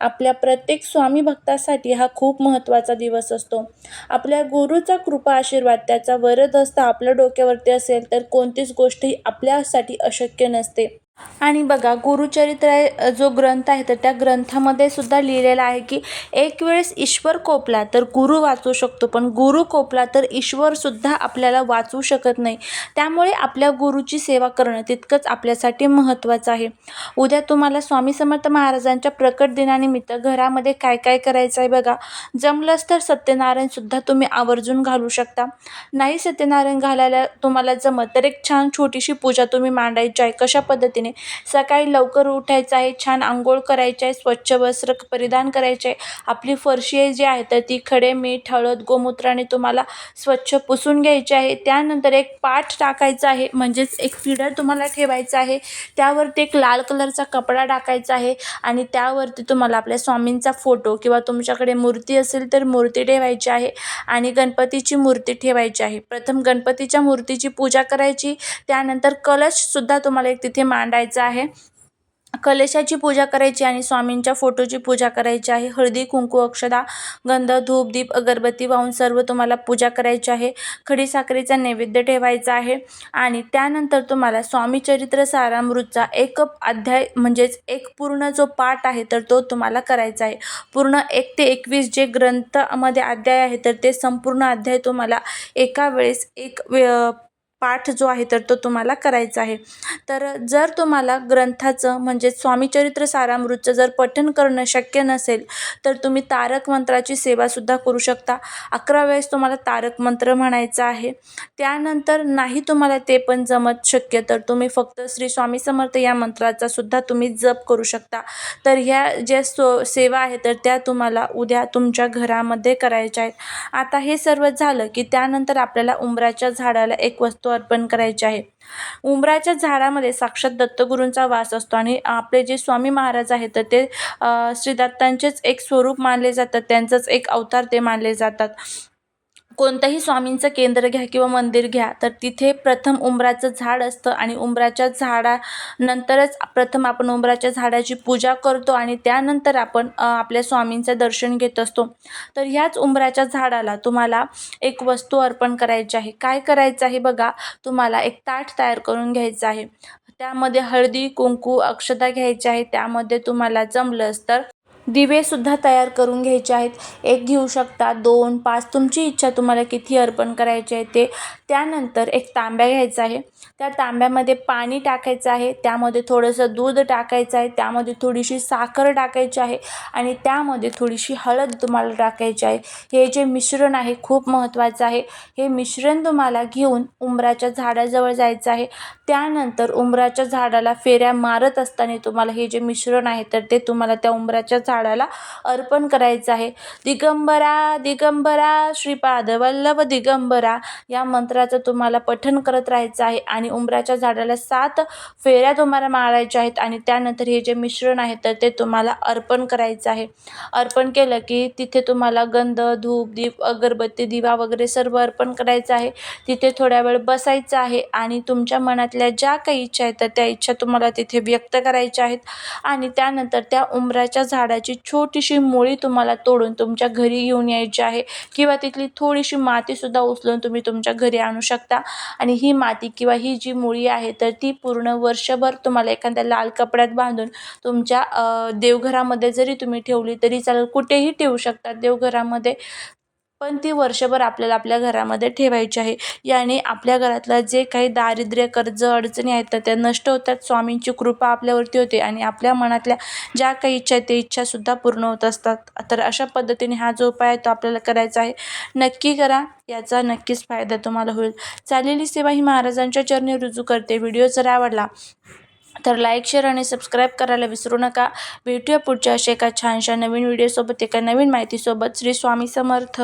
आपल्या प्रत्येक स्वामी भक्तासाठी हा खूप महत्त्वाचा दिवस असतो. आपल्या गुरुचा कृपा आशीर्वाद त्याचा वरदहस्त आपल्या डोक्यावरती असेल तर कोणतीच गोष्ट ही आपल्यासाठी अशक्य नसते. आणि बघा गुरुचरित्र जो ग्रंथ आहे तर त्या ग्रंथामध्ये सुद्धा लिहिलेलं आहे की एक वेळेस ईश्वर कोपला तर गुरु वाचू शकतो पण गुरु कोपला तर ईश्वरसुद्धा आपल्याला वाचू शकत नाही. त्यामुळे आपल्या गुरुची सेवा करणं तितकंच आपल्यासाठी महत्त्वाचं आहे. उद्या तुम्हाला स्वामी समर्थ महाराजांच्या प्रकट दिनानिमित्त घरामध्ये काय काय करायचं आहे बघा. जमलंच तर सत्यनारायणसुद्धा तुम्ही आवर्जून घालू शकता. नाही सत्यनारायण घालायला तुम्हाला जमत तर एक छान छोटीशी पूजा तुम्ही मांडायची आहे. कशा पद्धतीने? सकाळी लवकर उठायचं आहे छान आंघोळ करायची आहे स्वच्छ वस्त्र परिधान करायचे आहे. आपली फरशी आहे जी आहे तर ती खडे मीठ हळद गोमूत्राने तुम्हाला स्वच्छ पुसून घ्यायची आहे. त्यानंतर एक पाठ टाकायचा आहे म्हणजेच एक पिढर तुम्हाला ठेवायचं आहे. त्यावरती एक लाल कलरचा कपडा टाकायचा आहे आणि त्यावरती तुम्हाला आपल्या स्वामींचा फोटो किंवा तुमच्याकडे मूर्ती असेल तर मूर्ती ठेवायची आहे आणि गणपतीची मूर्ती ठेवायची आहे. प्रथम गणपतीच्या मूर्तीची पूजा करायची त्यानंतर कलशसुद्धा तुम्हाला एक तिथे मांडायचा आहे. कलशाची पूजा करायची आणि स्वामींच्या फोटोची पूजा करायची आहे. हळदी कुंकू अक्षदा गंध धूप दीप अगरबत्ती वाहून सर्व तुम्हाला पूजा करायची आहे. खडीसाखरेचा नैवेद्य ठेवायचा आहे. आणि त्यानंतर तुम्हाला स्वामी चरित्र सारामृतचा एक अध्याय म्हणजेच एक पूर्ण जो पाठ आहे तर तो तुम्हाला करायचा आहे. पूर्ण एक ते एकवीस जे ग्रंथामध्ये अध्याय आहे तर ते संपूर्ण अध्याय तुम्हाला एका वेळेस एक वे पाठ जो आहे तर तो तुम्हाला करायचा आहे. तर जर तुम्हाला ग्रंथाचं म्हणजे स्वामीचरित्र सारामृतचं जर पठण करणं शक्य नसेल तर तुम्ही तारक मंत्राची सेवासुद्धा करू शकता. अकरा वेळेस तुम्हाला तारक मंत्र म्हणायचं आहे. त्यानंतर नाही तुम्हाला ते पण जमत शक्य तर तुम्ही फक्त श्री स्वामी समर्थ या मंत्राचा सुद्धा तुम्ही जप करू शकता. तर ह्या ज्या सो सेवा आहे तर त्या तुम्हाला उद्या तुमच्या घरामध्ये करायच्या आहेत. आता हे सर्व झालं की त्यानंतर आपल्याला उंबराच्या झाडाला एक वस्तू अर्पण करायची आहे. उंबराच्या झाडामध्ये साक्षात दत्तगुरूंचा वास असतो आणि आपले जे स्वामी महाराज आहेत तर ते श्रीदत्तांचेच एक स्वरूप मानले जातात त्यांचंच एक अवतार ते मानले जातात. कोणतंही स्वामींचं केंद्र घ्या किंवा मंदिर घ्या तर तिथे प्रथम उंबराचं झाड असतं आणि उंबराच्या झाडानंतरच प्रथम आपण उंबराच्या झाडाची पूजा करतो आणि त्यानंतर आपण आपल्या स्वामींचं दर्शन घेत असतो. तर ह्याच उंबराच्या झाडाला तुम्हाला एक वस्तू अर्पण करायची आहे. काय करायचं आहे बघा तुम्हाला एक ताट तयार करून घ्यायचं आहे. त्यामध्ये हळदी कुंकू अक्षता घ्यायची आहे. त्यामध्ये तुम्हाला जमलंच तर दिवेसुद्धा तयार करून घ्यायचे आहेत. एक घेऊ शकता दोन पाच. तुमची इच्छा तुम्हाला किती अर्पण करायचे आहे ते. त्यानंतर एक तांब्या घ्यायचा आहे. त्या तांब्यामध्ये पाणी टाकायचं आहे. त्यामध्ये थोडंसं दूध टाकायचं आहे. त्यामध्ये थोडीशी साखर टाकायची आहे आणि त्यामध्ये थोडीशी हळद तुम्हाला टाकायची आहे. हे जे मिश्रण आहे खूप महत्त्वाचं आहे. हे मिश्रण तुम्हाला घेऊन उंबराच्या झाडाजवळ जायचं आहे. त्यानंतर उंबराच्या झाडाला फेऱ्या मारत असताना तुम्हाला हे जे मिश्रण आहे तर ते तुम्हाला त्या उंबराच्या झाडाला अर्पण करायचं आहे. दिगंबरा दिगंबरा श्रीपाद वल्लभ दिगंबरा या मंत्राचं तुम्हाला पठण करत राहायचं आहे आणि उंबराच्या झाडाला सात फेऱ्या तुम्हाला मारायच्या आहेत आणि त्यानंतर हे जे मिश्रण आहे तर ते तुम्हाला अर्पण करायचं आहे. अर्पण केलं की तिथे तुम्हाला गंध धूप दीप अगरबत्ती दिवा वगैरे सर्व अर्पण करायचं आहे. तिथे थोड्या वेळ बसायचं आहे आणि तुमच्या मनातल्या ज्या काही इच्छा आहेत तर त्या इच्छा तुम्हाला तिथे व्यक्त करायच्या आहेत. आणि त्यानंतर त्या उंबराच्या झाडाची छोटीशी मुळी तुम्हाला तोडून तुमच्या घरी घेऊन यायची आहे किंवा तिथली थोडीशी मातीसुद्धा उचलून तुम्ही तुमच्या घरी आणू शकता. आणि ही माती किंवा ही जी मुळी आहे तर ती पूर्ण वर्षभर तुम्हाला एखाद्या लाल कपड्यात बांधून तुमच्या देवघरामध्ये जरी तुम्ही ठेवली तरी चालेल. कुठेही ठेवू शकता देवघरामध्ये. पण ती वर्षभर आपल्याला आपल्या घरामध्ये ठेवायची आहे. याने आपल्या घरातलं जे काही दारिद्र्य कर्ज अडचणी आहेत तर त्या नष्ट होतात. स्वामींची कृपा आपल्यावरती होते आणि आपल्या मनातल्या ज्या काही इच्छा आहेत ते इच्छासुद्धा पूर्ण होत असतात. तर अशा पद्धतीने हा जो उपाय आहे तो आपल्याला करायचा आहे. नक्की करा. याचा नक्कीच फायदा तुम्हाला होईल. चाललेली सेवा ही महाराजांच्या चरणी रुजू करते. व्हिडिओ जर आवडला तर लाईक शेअर आणि सबस्क्राईब करायला विसरू नका. भेटूया पुढच्या अशा एका छानशा नवीन व्हिडिओसोबत एका नवीन माहितीसोबत. श्री स्वामी समर्थ.